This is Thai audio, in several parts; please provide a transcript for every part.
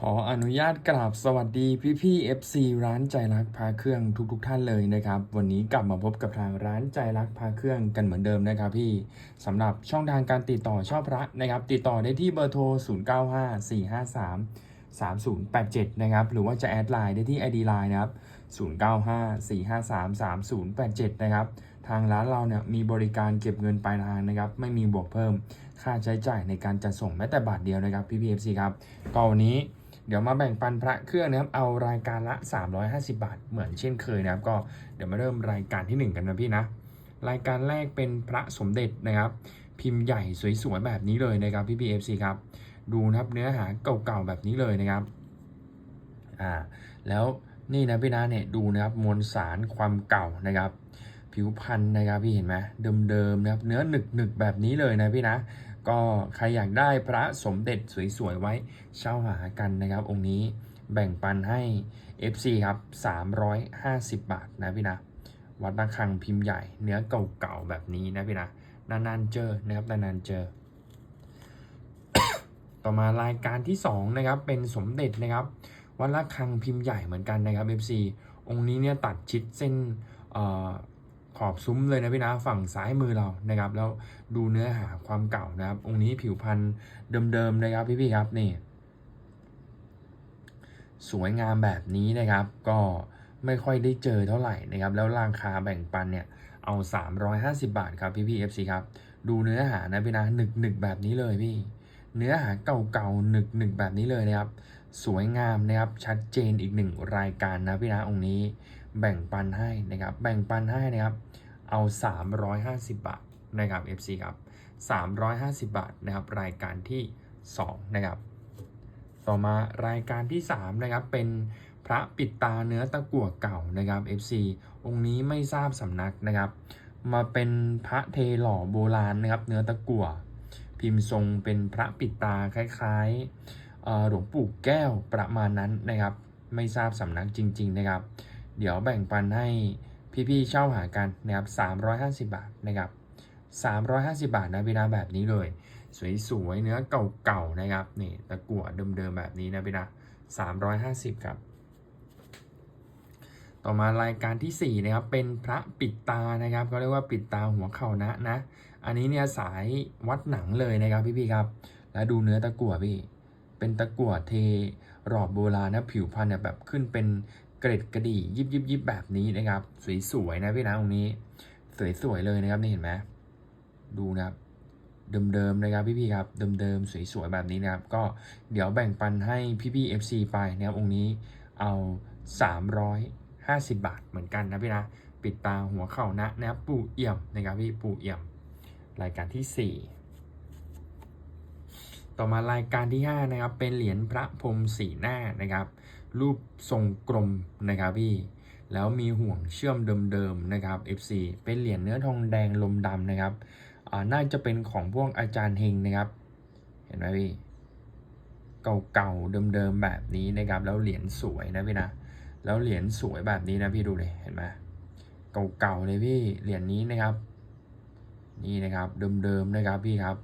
ขออนุญาตกราบสวัสดีพี่พี่ FC ร้านใจรักพาเครื่องทุกๆทท่านเลยนะครับ วันนี้กลับมาพบกับทางร้านใจรักพาเครื่องกันเหมือนเดิมนะครับพี่สำหรับช่องทางการติดต่อชอบพระนะครับ ติดต่อได้ที่เบอร์โทร 0954533087 นะครับ หรือว่าจะแอดไลน์ได้ที่ ID Line นะครับ 0954533087 นะครับ ทางร้านเราเนี่ยมีบริการเก็บเงินปลายทางนะครับ ไม่มีบวกเพิ่ม ค่าใช้จ่ายในการจัดส่งแม้แต่บาทเดียวนะครับพี่พีเอฟซีครับก็วันนี้ เดี๋ยวมาแบ่งปันพระเครื่องนะครับ เอารายการละ 350 บาท เหมือนเช่นเคยนะครับ ก็เดี๋ยวมาเริ่มรายการที่ 1 กันนะพี่นะ รายการแรกเป็นพระสมเด็จนะครับ พิมพ์ใหญ่สวยๆแบบนี้เลยนะครับพี่พีเอฟซีครับ ดูนะครับเนื้อหาเก่าๆแบบนี้เลยนะครับ อ่า แล้วนี่นะพี่นะเนี่ยดูนะครับมวลสารความเก่านะครับ ผิวพันธุ์นะครับพี่เห็นไหมเดิมๆนะครับ เนื้อหนึกๆแบบนี้เลยนะพี่นะ ก็ใครอยากได้พระสมเด็จสวยๆไว้เช่าหากันนะครับ องค์นี้แบ่งปันให้ FC ครับ 350 บาทนะพี่นะ วัดระฆังพิมพ์ใหญ่ เนื้อเก่าๆแบบนี้นะพี่นะ นานๆเจอนะครับนานๆเจอ ต่อมารายการที่ 2 นะครับ เป็นสมเด็จนะครับวัดระฆังพิมพ์ใหญ่เหมือนกันนะครับ FC องค์นี้เนี่ยตัดชิดเส้นเออ ขอบซุ้มเลยนะพี่นะฝั่งซ้ายมือเรานะครับ แล้วดูเนื้อหาความเก่านะครับ องค์นี้ผิวพันธุ์เดิมๆนะครับพี่ๆครับนี่ สวยงามแบบนี้นะครับ ก็ไม่ค่อยได้เจอเท่าไหร่นะครับ แล้วราคาแบ่งปันเนี่ยเอา 350 บาทครับพี่พี่ FC ครับ ดูเนื้อหานะพี่นะหนึกหนึกแบบนี้เลยพี่ เนื้อหาเก่าๆหนึกหนึกแบบนี้เลยนะครับ สวยงามนะครับชัดเจนอีกหนึ่งรายการนะพี่นะองค์นี้ แบ่งปันให้นะครับ แบ่งปันให้นะครับ เอา 350 บาทนะครับ FC ครับ 350 บาทนะครับ รายการที่ 2 นะครับ ต่อมารายการที่ 3 นะครับ เป็นพระปิดตาเนื้อตะกั่วเก่านะครับ FC องค์นี้ไม่ทราบสำนักนะครับ มาเป็นพระเทหล่อโบราณนะครับ เนื้อตะกั่วพิมพ์ทรงเป็นพระปิดตาคล้ายๆหลวงปู่แก้วประมาณนั้นนะครับ ไม่ทราบสำนักจริง ๆ นะครับ เดี๋ยวแบ่งปันให้พี่ๆเช่าหากันนะครับ350 บาทนะครับ350 บาทนะพี่นะแบบนี้เลย สวยๆเนื้อเก่าๆนะครับนี่ตะกั่วเดิมๆแบบนี้นะพี่นะ350 ครับ ต่อมารายการที่ 4 นะครับเป็นพระปิดตานะครับเขาเรียกว่าปิดตาหัวเข่านะนะ อันนี้เนี่ยสายวัดหนังเลยนะครับพี่ๆครับ แล้วดูเนื้อตะกั่วพี่ เป็นตะกั่วเทรอบโบราณนะผิวพรรณเนี่ยแบบขึ้นเป็น กร็ดกระดี่ยิบยิบยิบแบบนี้นะครับ สวยๆนะพี่นะตรงนี้ สวยๆเลยนะครับนี่เห็นไหมดูนะครับเดิมๆนะครับพี่ๆครับเดิมๆสวยๆแบบนี้นะครับ ก็เดี๋ยวแบ่งปันให้พี่ๆ FC ไปนะครับองค์นี้เอา 350 บาทเหมือนกันนะพี่นะปิดตาหัวเข่านะนะครับปูเอี่ยมนะครับพี่ปูเอี่ยม รายการที่ 4 ต่อมารายการที่ 5 นะครับ เป็นเหรียญพระพรมสีหน้านะครับ รูปทรงกลมนะครับพี่แล้วมีห่วงเชื่อมเดิมๆนะครับ FC เป็นเหรียญเนื้อทองแดงลมดำนะครับน่าจะเป็นของพวกอาจารย์เฮงนะครับ เห็นไหมพี่เก่าๆเดิมๆแบบนี้นะครับ แล้วเหรียญสวยนะพี่นะแล้วเหรียญสวยแบบนี้นะพี่ดูเลยเห็นไหมเก่าๆเลยพี่เหรียญนี้นะครับ นี่นะครับเดิมๆนะครับพี่ครับ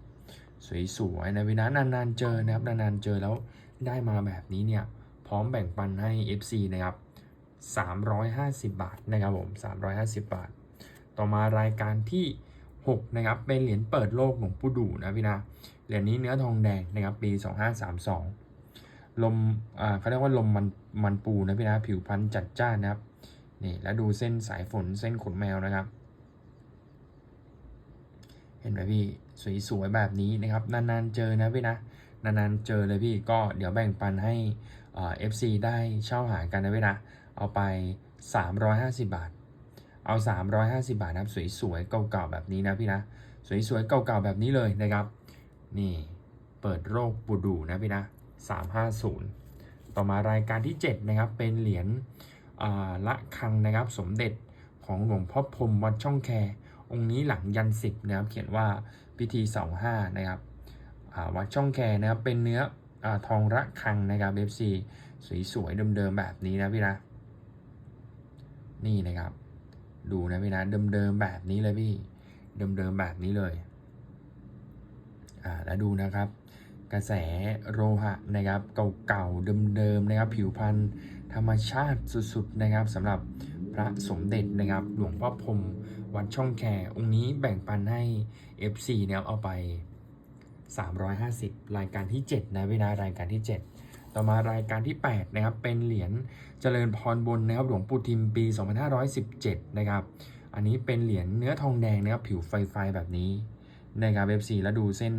สวยๆนะพี่นะนานๆเจอนะครับนานๆเจอแล้วได้มาแบบนี้เนี่ย พร้อมแบ่งปันให้ FC นะครับ 350 บาทนะครับผม 350 บาท ต่อมารายการที่ 6 นะครับ เป็นเหรียญเปิดโลกหลวงปู่ดูนะพี่นะ เหรียญนี้เนื้อทองแดงนะครับ ปี 2532 ลมอ่าเขาเรียกว่าลมมันมันปูนะพี่นะ ผิวพันธ์จัดจ้านนะครับ นี่ แล้วดูเส้นสายฝนเส้นขนแมวนะครับ เห็นไหมพี่ สวยๆแบบนี้นะครับ นานๆเจอนะพี่นะ นานๆเจอเลยพี่ ก็เดี๋ยวแบ่งปันให้ เอฟซีได้เช่าหากันนะพี่นะ เอาไป 350 บาท เอา 350 บาทนะครับสวยๆเก่าๆแบบนี้นะพี่นะ สวยๆเก่าๆแบบนี้เลยนะครับ นี่เปิดโรคบูดูนะพี่นะ 350 ต่อมารายการที่ 7 นะครับ เป็นเหรียญละคังนะครับสมเด็จของหลวงพ่อพรมวัดช่องแค องค์นี้หลังยันสิบนะครับ เขียนว่าพิธีเสาห้านะครับวัดช่องแคนะครับเป็นเนื้อ ทองระคังนะครับ FC สวยๆเดิมๆแบบนี้นะพี่นะ นี่นะครับ ดูนะพี่นะเดิมๆแบบนี้เลยพี่ เดิมๆแบบนี้เลยอ่าแล้วดูนะครับ กระแสโลหะนะครับเก่าๆเดิมๆนะครับ ผิวพรรณธรรมชาติสุดๆนะครับสำหรับพระสมเด็จนะครับ หลวงพ่อพรมวัดช่องแคองค์นี้แบ่งปันให้ FC เนี่ยเอาไป 350 รายการที่ 7 นะเวลารายการที่ 7 ต่อมารายการที่ 8 นะครับ เป็นเหรียญเจริญพรบนนะครับหลวงปู่ทิมปี 2517 นะครับ อันนี้เป็นเหรียญเนื้อทองแดงนะครับผิวไฟไฟแบบนี้นะครับ FC แล้วดูเส้น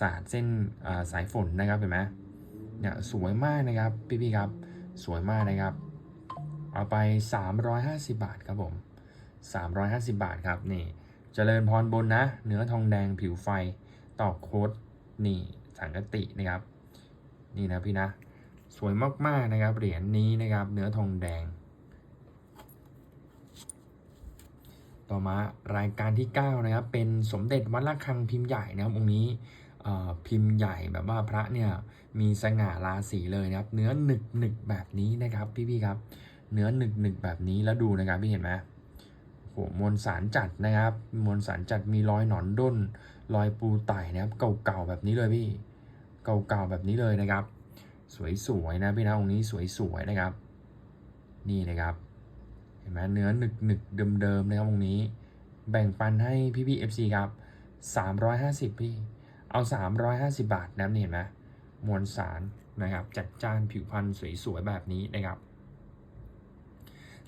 สาดเส้นสายฝนนะครับเห็นไหมเนี่ยสวยมากนะครับพี่ๆครับสวยมากนะครับ เอาไป 350 บาทครับผม 350 บาทครับนี่เจริญพรบนนะ เนื้อทองแดงผิวไฟต่อโค้ด นี่สังกตินะครับ นี่นะพี่นะ สวยมากๆนะครับเหรียญนี้นะครับ เนื้อทองแดง ต่อมารายการที่ 9 นะครับ เป็นสมเด็จวัดระฆังพิมพ์ใหญ่นะครับองค์นี้พิมพ์ใหญ่แบบว่าพระเนี่ยมีสง่าราศีเลยนะครับ เนื้อหนึกหนึกแบบนี้นะครับ พี่ๆครับ เนื้อหนึกหนึกแบบนี้แล้วดูนะครับพี่เห็นไหมโหมวลสารจัดนะครับ มวลสารจัดมีรอยหนอนด้น รอยปูไต่นะครับเก่าๆแบบนี้เลยพี่เก่าๆแบบนี้เลยนะครับ สวยๆนะพี่นะองค์นี้สวยๆนะครับ นี่นะครับ เห็นไหมเนื้อหนึกๆเดิมๆนะครับองค์นี้ แบ่งปันให้พี่ๆ FC ครับ350 พี่ เอา 350 บาทนะนี่เห็นไหมมวลสารนะครับ จัดจ้านผิวพรรณสวยๆแบบนี้นะครับ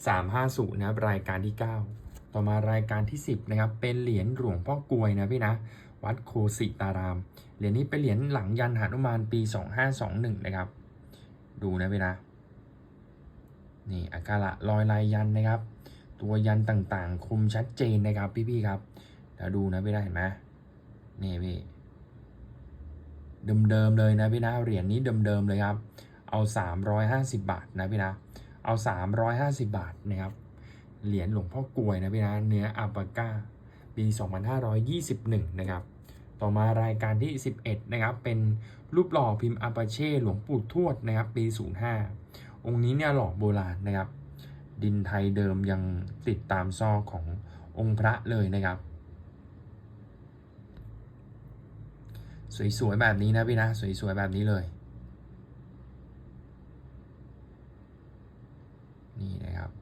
350นะครับรายการที่ 9 ต่อมารายการที่ 10นะครับเป็นเหรียญหลวงพ่อกลวยนะพี่นะ วัดโคสิตาราม เหรียญนี้เป็นเหรียญหลังยันหานุมานปี 2521 นะครับ ดูนะพี่นะ นี่อาการะรอยลายยันนะครับ ตัวยันต่างๆ คมชัดเจนนะครับพี่ๆครับ เดี๋ยวดูนะพี่นะเห็นไหมนี่พี่เดิมๆเลยนะพี่นะ เหรียญนี้เดิมๆเลยครับ เอา 350 บาทนะพี่นะ เอา 350 บาทนะครับ เหรียญหลวงพ่อกลวยนะพี่นะ เนื้ออัปาก้า ปี 2521 นะครับ ต่อมารายการที่ 11 นะครับ เป็นรูปหล่อพิมพ์อาปาเช่หลวงปู่ทวดนะครับ ปี 05 องค์นี้เนี่ยหล่อโบราณนะครับ ดินไทยเดิมยังติดตามซอกขององค์พระเลยนะครับ สวยๆแบบนี้นะพี่นะ สวยๆแบบนี้เลยนี่นะครับ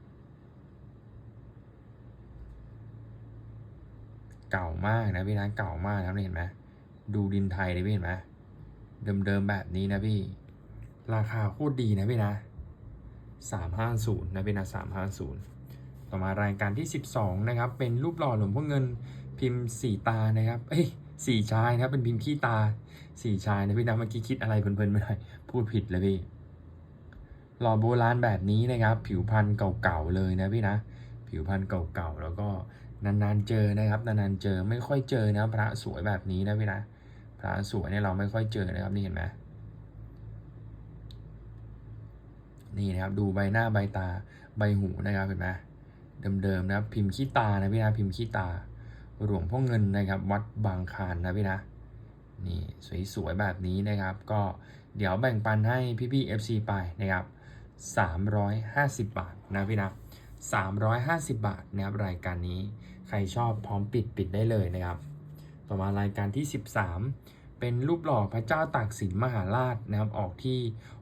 เก่ามากนะพี่ร้านเก่ามากนะพี่เห็นไหมดูดินไทยเลยพี่เห็นไหมเดิมๆแบบนี้นะพี่ ราคาโคตรดีนะพี่นะสามห้าศูนย์นะพี่นะสามห้าศูนย์ต่อมารายการที่สิบสองนะครับ เป็นรูปหล่อหลวงพ่อเงินพิมพ์สีตานะครับเอ้ยสี่ชายนะครับเป็นพิมพ์ขี้ตาสี่ชายนะพี่นะเมื่อกี้คิดอะไรเพลินๆไม่ได้พูดผิดเลยพี่หล่อโบราณแบบนี้นะครับ ผิวพรรณเก่าๆเลยนะพี่นะ ผิวพรรณเก่าๆแล้วก็ นานๆเจอนะครับนานๆเจอไม่ค่อยเจอนะพระสวยแบบนี้นะพี่นะพระสวยเนี่ยเราไม่ค่อยเจอนะครับนี่เห็นไหมนี่นะครับดูใบหน้าใบตาใบหูนะครับเห็นไหมเดิมๆนะครับพิมพ์ขี้ตานะพี่นะพิมพ์ขี้ตาหลวงพ่อเงินนะครับวัดบางคานนะพี่นะนี่สวยๆแบบนี้นะครับ ก็เดี๋ยวแบ่งปันให้พี่ๆ FC ไปนะครับ350 บาทนะพี่นะ350 บาทนะครับรายการนี้ ใครชอบพร้อมปิดปิดได้เลยนะครับ ต่อมารายการที่ 13 เป็นรูปหล่อพระเจ้าตากสินมหาราชนะครับออกที่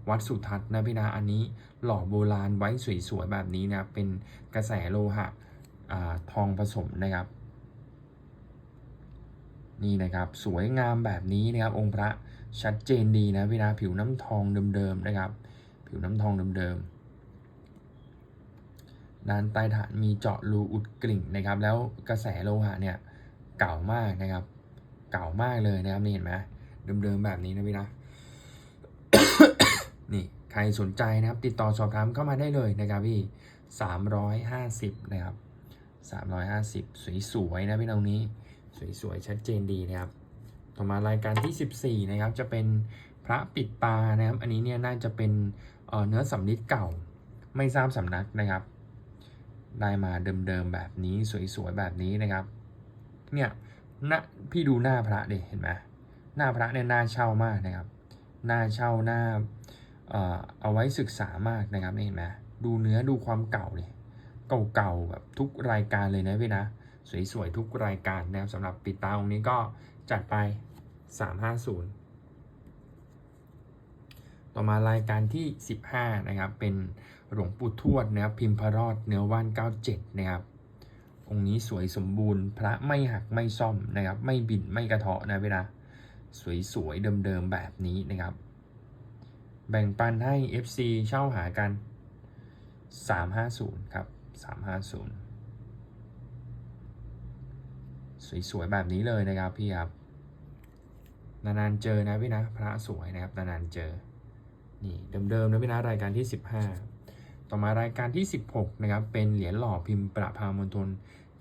วัดสุทัศน์นะพี่นะอันนี้หล่อโบราณไว้สวยๆแบบนี้นะครับเป็นกระแสโลหะทองผสมนะครับ นี่นะครับสวยงามแบบนี้นะครับองค์พระชัดเจนดีนะพี่นะผิวน้ำทองเดิมๆนะครับ ผิวน้ำทองเดิมๆ ด้านใต้ฐานมีเจาะรูอุดกลิ่งนะครับ แล้วกระแสโลหะเนี่ยเก่ามากนะครับ เก่ามากเลยนะครับนี่เห็นไหมเดิมๆแบบนี้นะพี่นะนี่ใครสนใจนะครับ ติดต่อสอบถามเข้ามาได้เลยนะครับพี่สามร้อยห้าสิบนะครับสามร้อยห้าสิบสวยๆนะพี่น้องนี้ สวยๆชัดเจนดีนะครับต่อมารายการที่ 14 นะครับ จะเป็นพระปิดตานะครับ อันนี้เนี่ยน่าจะเป็นเเนื้อสำลิดเก่าไม่ทราบสำนักนะครับ ได้มาเดิมๆแบบนี้สวยๆแบบนี้นะครับ เนี่ยน้าพี่ดูหน้าพระดิเห็นไหมหน้าพระเนี่ยน่าเช่ามากนะครับหน้าเช่าหน้าเอ่อเอาไว้ศึกษามากนะครับนี่เห็นไหมดูเนื้อดูความเก่าเลยเก่าๆแบบทุกรายการเลยนะพี่นะ สวยๆทุกรายการนะครับสำหรับปิดตาองค์นี้ก็จัดไป 350 ต่อมารายการที่ 15 นะครับ เป็นหลวงปู่ทวดนะครับพิมพ์พระรอดเนื้อว่าน 97 นะครับ องค์นี้สวยสมบูรณ์ พระไม่หักไม่ซ่อมนะครับ ไม่บิดไม่กระเทาะนะเวลาสวยๆเดิมๆแบบนี้นะครับ แบ่งปันให้ FC เช่าหากัน 350 ครับ 350 สวยๆแบบนี้เลยนะครับพี่ครับนานๆเจอนะพี่นะ พระสวยนะครับนานๆเจอ นี่เดิมๆนะพี่นะรายการที่ 15 ต่อมารายการที่ 16นะครับเป็นเหรียญหล่อพิมพ์ประพามณฑล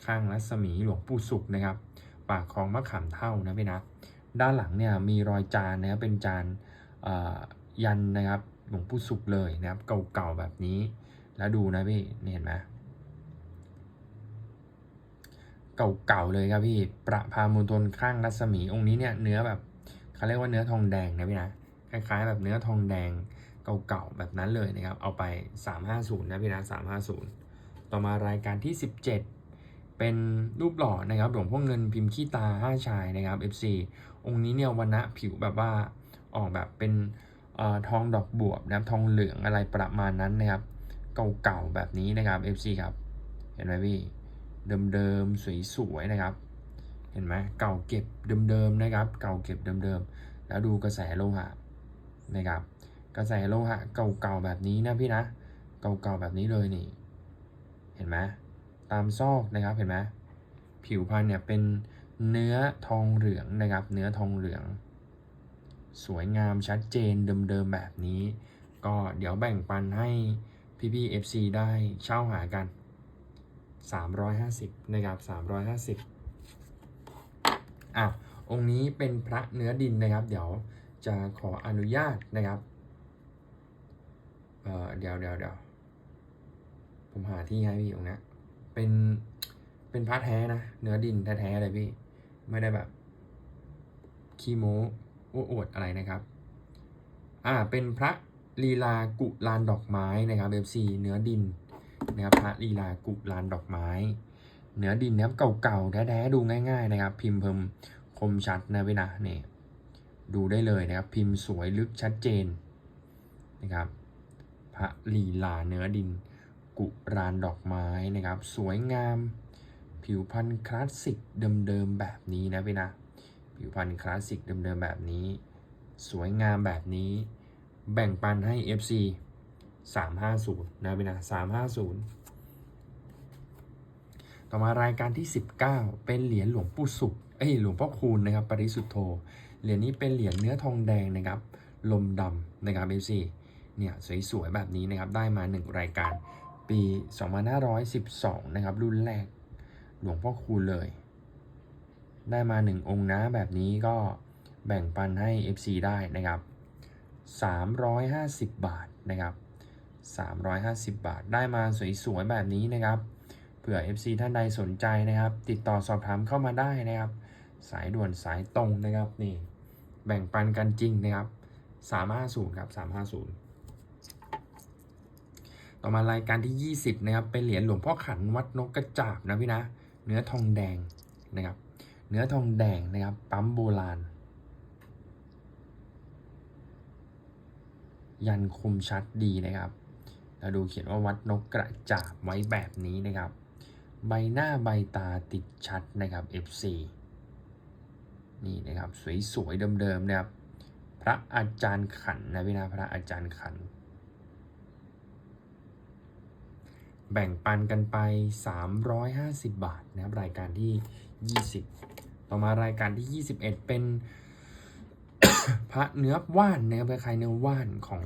ข้างรัศมีหลวงปู่สุขนะครับปากคลองมะขามเท่านะพี่นะด้านหลังเนี่ยมีรอยจานนะครับเป็นจานยันนะครับหลวงปู่สุขเลยนะครับเก่าๆแบบนี้ แล้วดูนะพี่นี่เห็นไหมเก่าๆเลยครับพี่ประพามณฑลข้างรัศมีองค์นี้เนี่ยเนื้อแบบเขาเรียกว่าเนื้อทองแดงนะพี่นะ คล้ายๆ แบบเนื้อทองแดงเก่าๆแบบนั้นเลยนะครับ เอาไป 350 นะพี่นะ350 ต่อมารายการที่ 17 เป็นรูปหล่อนะครับหลวงพ่อเงินพิมพ์ขี้ตาห้าชายนะครับ FC องค์นี้เนี่ยวันณะผิวแบบว่าออกแบบเป็นออทองดอกบวบนะครับทองเหลืองอะไรประมาณนั้นนะครับ เก่าๆแบบนี้นะครับ FC ครับ เห็นไหมพี่เดิมๆสวยๆนะครับเห็นไหมเก่าเก็บเดิมๆนะครับ เก่าเก็บเดิมๆแล้วดูกระแสโลหะ นะครับ กระแสโลหะเก่าๆแบบนี้นะพี่นะ เก่าๆแบบนี้เลยนี่ เห็นไหมตามซอกนะครับเห็นไหมผิวพรรณเนี่ยเป็นเนื้อทองเหลืองนะครับ เนื้อทองเหลือง สวยงามชัดเจนเดิมๆแบบนี้ ก็เดี๋ยวแบ่งปันให้พี่ๆ FC ได้เช่าหากัน 350นะครับ350อะองค์นี้เป็นพระเนื้อดินนะครับ เดี๋ยว จะขออนุญาตนะครับเเดี๋ยวเดี๋ยวเดี๋ยวผมหาที่ให้พี่องนี้เป็นเป็นพระแท้นะ เนื้อดินแท้ๆเลยพี่ ไม่ได้แบบขี้โมอ้อวดอะไรนะครับ อ่า เป็นพระลีลากุลานดอกไม้นะครับ FC เนื้อดินนะครับพระลีลากุลานดอกไม้ เนื้อดินนะครับเก่าๆแท้ๆดูง่าย ๆ นะครับ พิมพ์เพิ่มคมชัดนะเวนะเนี่ย ดูได้เลยนะครับ พิมพ์สวยลึกชัดเจนนะครับ พระลีลาเนื้อดิน กุรานดอกไม้นะครับ สวยงาม ผิวพรรณคลาสสิกเดิมๆแบบนี้นะพี่นะผิวพรรณคลาสสิกเดิมๆแบบนี้ สวยงามแบบนี้ แบ่งปันให้ FC 350นะพี่นะ350 ต่อมารายการที่ 19 เป็นเหรียญหลวงปู่สุขเอ้ยหลวงพ่อคูณนะครับ ปริสุทธโธ เหรียญนี้เป็นเหรียญเนื้อทองแดงนะครับ ลมดำนะครับ FC เนี่ยสวยๆแบบนี้นะครับ ได้มา 1 รายการปี 2512 นะครับ รุ่นแรก หลวงพ่อคูณเลย ได้มา 1 องค์นะแบบนี้ก็แบ่งปันให้ FC ได้นะครับ 350 บาทนะครับ 350 บาท ได้มาสวยๆแบบนี้นะครับ เผื่อ FC ท่านใดสนใจนะครับ ติดต่อสอบถามเข้ามาได้นะครับ สายด่วนสายตรงนะครับนี่แบ่งปันกันจริงนะครับ350ครับ350 ต่อมารายการที่ 20นะครับเป็นเหรียญหลวงพ่อขันวัดนกกระจาบนะพี่นะ เนื้อทองแดงนะครับ เนื้อทองแดงนะครับ ปั๊มโบราณ ยันคมชัดดีนะครับเราดูเขียนว่าวัดนกกระจาบไว้แบบนี้นะครับ ใบหน้าใบตาติดชัดนะครับ FC นี่นะครับสวยๆเดิมๆนะครับ พระอาจารย์ขันนะพี่นะพระอาจารย์ขัน แบ่งปันกันไป 350 บาทนะครับรายการที่ 20 ต่อมารายการที่ 21 เป็นพระเนื้อว่านนะครับคล้ายเนื้อว่านของ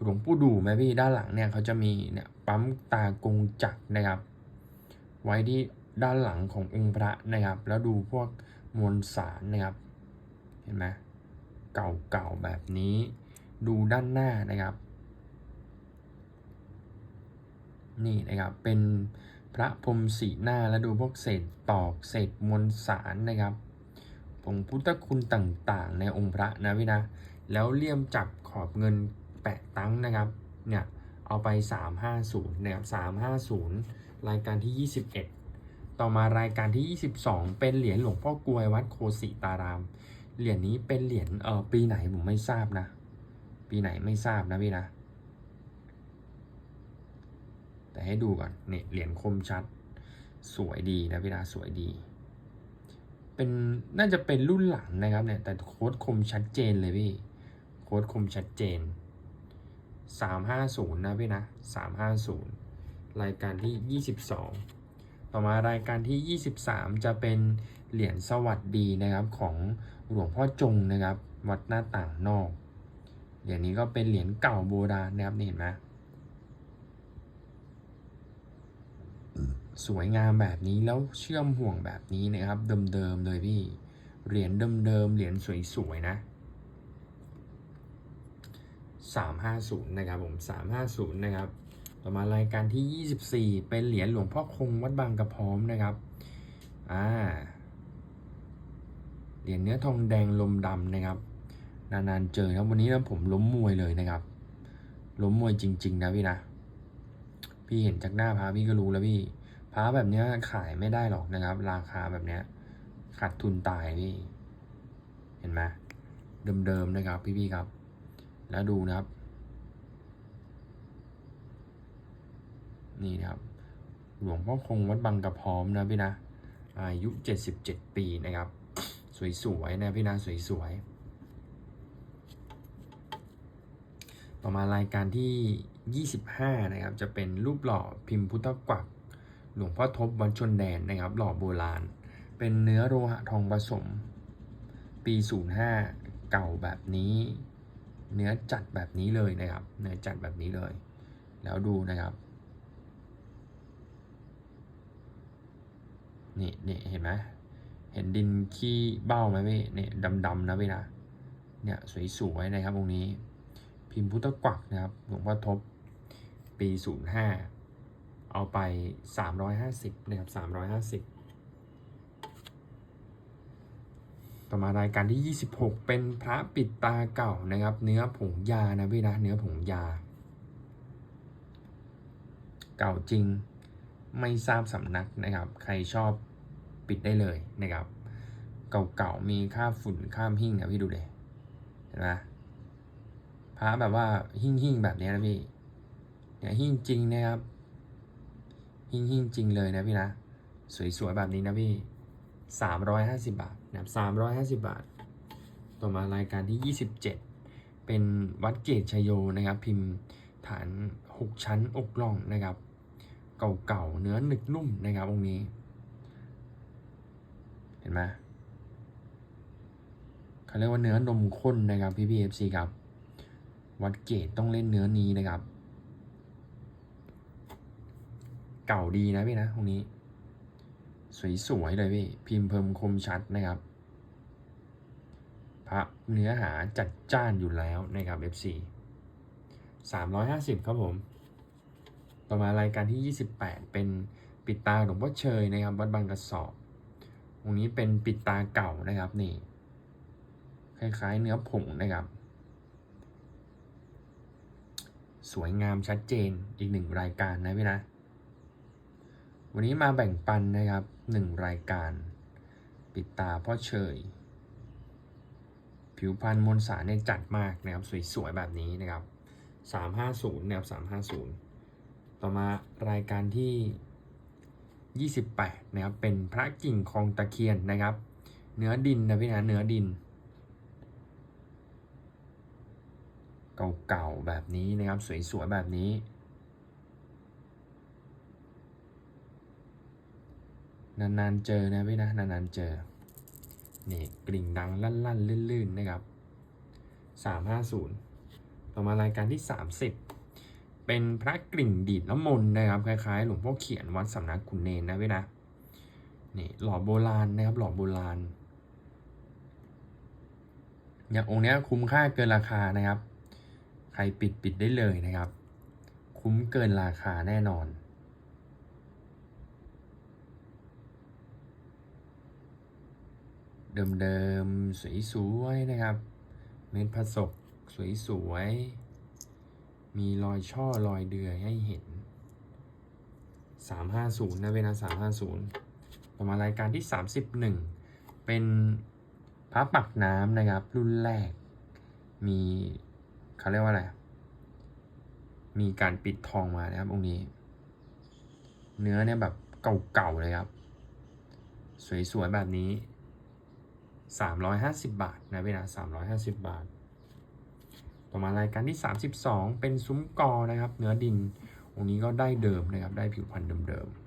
หลวงปู่ดูไหมพี่ด้านหลังเนี่ยเขาจะมีเนี่ยปั๊มตากงจักรนะครับ ไว้ที่ด้านหลังขององค์พระนะครับ แล้วดูพวก มวลสารนะครับ เห็นไหมเก่าๆแบบนี้ ดูด้านหน้านะครับ นี่นะครับเป็นพระพรมสีหน้าแล้วดูพวกเศษตอกเศษมวลสารนะครับผงพุทธคุณต่างๆ ในองค์พระนะพี่นะ แล้วเลี่ยมจับขอบเงินแปะตั้งนะครับ เนี่ย เอาไป 350นะครับ350 รายการที่ 21 ต่อมารายการที่ 22 เป็นเหรียญหลวงพ่อกลวยวัดโคสิตาราม เหรียญนี้เป็นเหรียญเอ่อปีไหนผมไม่ทราบนะปีปีไหนไม่ทราบนะพี่นะ แต่ให้ดูก่อนเนี่ยเหรียญคมชัด สวยดีนะพี่นะสวยดี เป็นน่าจะเป็นรุ่นหลังนะครับเนี่ยแต่โค้ดคมชัดเจนเลยพี่ โค้ดคมชัดเจน 350 นะพี่นะ 350 รายการที่ 22 ต่อมารายการที่ 23 จะเป็นเหรียญสวัสดีนะครับของหลวงพ่อจงนะครับวัดหน้าต่างนอกเหรียญนี้ก็เป็นเหรียญเก่าโบราณนะครับนี่เห็นไหมสวยงามแบบนี้แล้วเชื่อมห่วงแบบนี้นะครับ เดิมๆเลยพี่เหรียญเดิมๆเหรียญสวยๆนะ 350 นะครับผม 350 นะครับ ต่อมารายการที่ 24 เป็นเหรียญหลวงพ่อคงวัดบางกระพร้อมนะครับอ่าเหรียญเนื้อทองแดงลมดำนะครับ นานๆเจอครับวันนี้นะผมล้มมวยเลยนะครับ ล้มมวยจริง ๆ นะพี่นะ พี่เห็นจากหน้าพระพี่ก็รู้แล้วพี่พระแบบเนี้ยขายไม่ได้หรอกนะครับ ราคาแบบเนี้ยขาดทุนตายพี่ เห็นไหมเดิมๆนะครับพี่ๆครับ แล้วดูนะครับ นี่นะครับ หลวงพ่อคงวัดบางกระพร้อมนะพี่นะ อายุ 77 ปีนะครับ สวยๆนะพี่นะสวยๆ ต่อมารายการที่ 25 นะครับ จะเป็นรูปหล่อพิมพ์พุทธกวัก หลวงพ่อทบวัดชนแดนนะครับ หล่อโบราณ เป็นเนื้อโลหะทองผสม ปี 05 เก่าแบบนี้เนื้อจัดแบบนี้เลยนะครับ เนื้อจัดแบบนี้เลย แล้วดูนะครับ นี่นี่เห็นไหมเห็นดินขี้เบ้าไหมพี่เนี่ยดำๆนะพี่นะเนี่ยสวยๆนะครับตรงนี้ พิมพ์พุทธกวักนะครับหลวงพ่อทบปี 05 เอาไป 350นะครับ 350 ต่อมารายการที่ 26 เป็นพระปิดตาเก่านะครับ เนื้อผงยานะพี่นะเนื้อผงยา เก่าจริงไม่ทราบสำนักนะครับ ใครชอบ ปิดได้เลยนะครับเก่าๆมีค่าฝุ่นค่าหิ้งนะพี่ดูเลยเห็นไหมพระแบบว่าหิ้งหิ้งแบบนี้นะพี่เนี่ยหิ้งจริงนะครับหิ้งหิ้งจริงเลยนะพี่นะสวยๆแบบนี้นะพี่สามร้อยห้าสิบาทนะสามร้อยห้าสิบาท ต่อมารายการที่ยี่สิบเจ็ดเป็นวัดเกตชยโยนะครับ พิมพ์ฐานหกชั้นอกล่องนะครับ เก่าๆเนื้อหนึกนุ่มนะครับองค์นี้ เห็นไหมเขาเรียกว่าเนื้อนมข้นนะครับพี่พีเอฟซีครับ วัดเกตต้องเล่นเนื้อนี้นะครับ เก่าดีนะพี่นะตรงนี้ สวยๆเลยพี่ พิมพ์เพิ่มคมชัดนะครับ พระเนื้อหาจัดจ้านอยู่แล้วนะครับ FC 350 ครับผม ต่อมารายการที่ 28 เป็นปิดตาหลวงพ่อเชยนะครับ วัดบางกระสอบ ตรงนี้เป็นปิดตาเก่านะครับนี่ คล้ายๆเนื้อผงนะครับ สวยงามชัดเจนอีกหนึ่งรายการนะพี่นะ วันนี้มาแบ่งปันนะครับหนึ่งรายการ ปิดตาพ่อเชยผิวพรรณมวลสารเนี่ยจัดมากนะครับ สวยๆแบบนี้นะครับ 350นะครับ350 ต่อมารายการที่ 28นะครับเป็นพระกิ่งคองตะเคียนนะครับ เนื้อดินนะพี่นะเนื้อดิน เก่าๆแบบนี้นะครับ สวยๆแบบนี้นานๆเจอนะพี่นะนานๆเจอนี่กริ่งดังลั่นๆลื่นๆนะครับ350 ต่อมารายการที่ 30 เป็นพระกริ่งดีดน้ำมนต์นะครับ คล้ายๆ หลวงพ่อเขียนวัดสำนักขุนเนนนะพี่นะนี่หล่อโบราณนะครับ หล่อโบราณ อย่างองค์นี้คุ้มค่าเกินราคานะครับ ใครปิดปิดได้เลยนะครับ คุ้มเกินราคาแน่นอนเดิมๆ สวยๆ นะครับ เม็ดผสกสวยๆ มีรอยช่อรอยเดือยให้เห็น 350 นะเวลา350 ต่อมารายการที่ 31 เป็นพระปักน้ำนะครับ รุ่นแรก มีเขาเรียกว่าอะไร มีการปิดทองมานะครับองค์นี้ เนื้อเนี่ยแบบเก่าๆเลยครับ สวยๆแบบนี้ 350 บาทนะพี่นะ350 บาท ต่อมารายการที่ 32 เป็นซุ้มกอนะครับ เนื้อดินองนี้ก็ได้เดิมนะครับ ได้ผิวพันธุ์เดิมๆ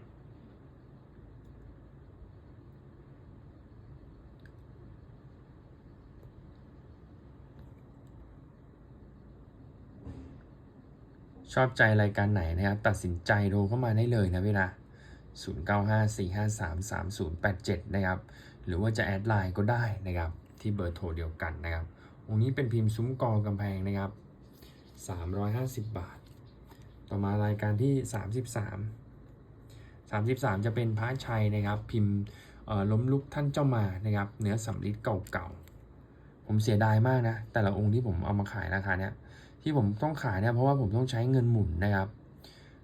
ชอบใจรายการไหนนะครับ ตัดสินใจโทรเข้ามาได้เลยนะพี่นะ 0954533087 นะครับ หรือว่าจะแอดไลน์ก็ได้นะครับ ที่เบอร์โทรเดียวกันนะครับ องค์นี้เป็นพิมพ์ซุ้มกอกำแพงนะครับ 350 บาท ต่อมารายการที่ 33 33 จะเป็นพระชัยนะครับ พิมพ์ล้มลุกท่านเจ้ามานะครับเนื้อสำลิดเก่าๆ ผมเสียดายมากนะ แต่ละองค์ที่ผมเอามาขายราคาเนี้ยที่ผมต้องขายเนี่ยเพราะว่าผมต้องใช้เงินหมุนนะครับ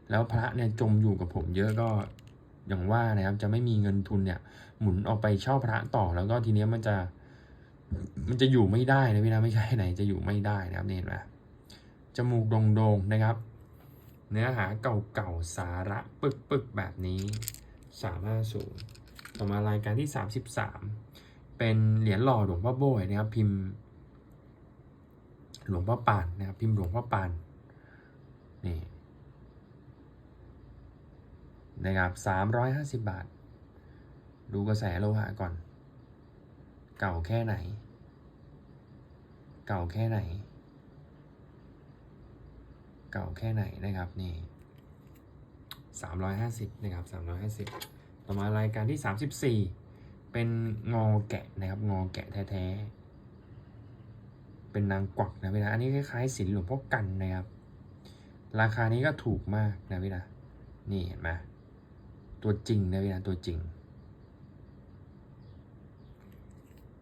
แล้วพระเนี่ยจมอยู่กับผมเยอะก็อย่างว่านะครับจะไม่มีเงินทุนเนี่ยหมุนออกไปเช่าพระต่อแล้วก็ทีเนี้ยมันจะ มันจะอยู่ไม่ได้นะพี่นะไม่ใช่ไหนจะอยู่ไม่ได้นะครับนี่เห็นไหมจมูกโด่งๆนะครับ เนื้อหาเก่าๆสาระปึกๆแบบนี้สามารถสูงต่อมารายการที่33เป็นเหรียญหล่อหลวงพ่อโบยนะครับ พิมพ์ หลวงพ่อปานนะครับ พิมพ์หลวงพ่อปานนี่นะครับสามร้อยห้าสิบบาท ดูกระแสโลหะก่อน เก่าแค่ไหน เก่าแค่ไหน เก่าแค่ไหนนะครับนี่สามร้อยห้าสิบนะครับสามร้อยห้าสิบต่อมารายการที่สามสิบสี่เป็นงอแกะนะครับงอแกะแท้ๆเป็นนางกวักนะพี่นะอันนี้คล้ายๆศิลหลวงพ่อกันนะครับ ราคานี้ก็ถูกมากนะพี่นะนี่เห็นไหมตัวจริงนะพี่นะตัวจริง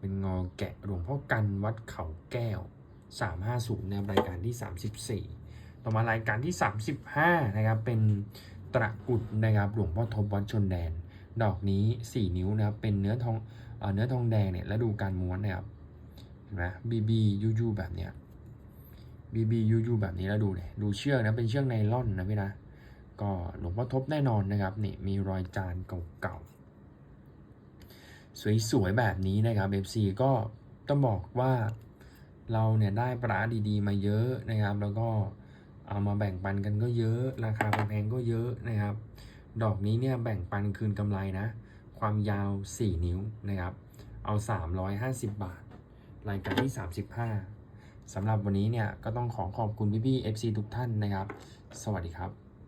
เป็นงอแกะหลวงพ่อกันวัดเขาแก้ว 350นะครับรายการที่ 34 ต่อมารายการที่ 35นะครับเป็นตระกุดนะครับหลวงพ่อทบวัดชนแดน ดอกนี้ 4 นิ้วนะครับเป็นเนื้อทองเอเนื้อทองแดงเนี่ยแล้วดูการม้วนนะครับเห็นไหมบีบียูยูแบบเนี้ยบีบียูยูแบบนี้แล้วดูเนี่ยดูเชือกนะเป็นเชือกไนล่อนนะพี่นะก็หลวงพ่อทบแน่นอนนะครับนี่มีรอยจานเก่าๆ สวยๆแบบนี้นะครับ FC ก็ต้องบอกว่าเราเนี่ยได้ปลาดีๆ มาเยอะนะครับ แล้วก็เอามาแบ่งปันกันก็เยอะ ราคาแพงๆก็เยอะนะครับ ดอกนี้เนี่ยแบ่งปันคืนกำไรนะ ความยาว 4 นิ้วนะครับ เอา 350 บาท รายการที่ 35สำหรับวันนี้เนี่ยก็ต้องขอขอบคุณพี่ๆ FC ทุกท่านนะครับ สวัสดีครับ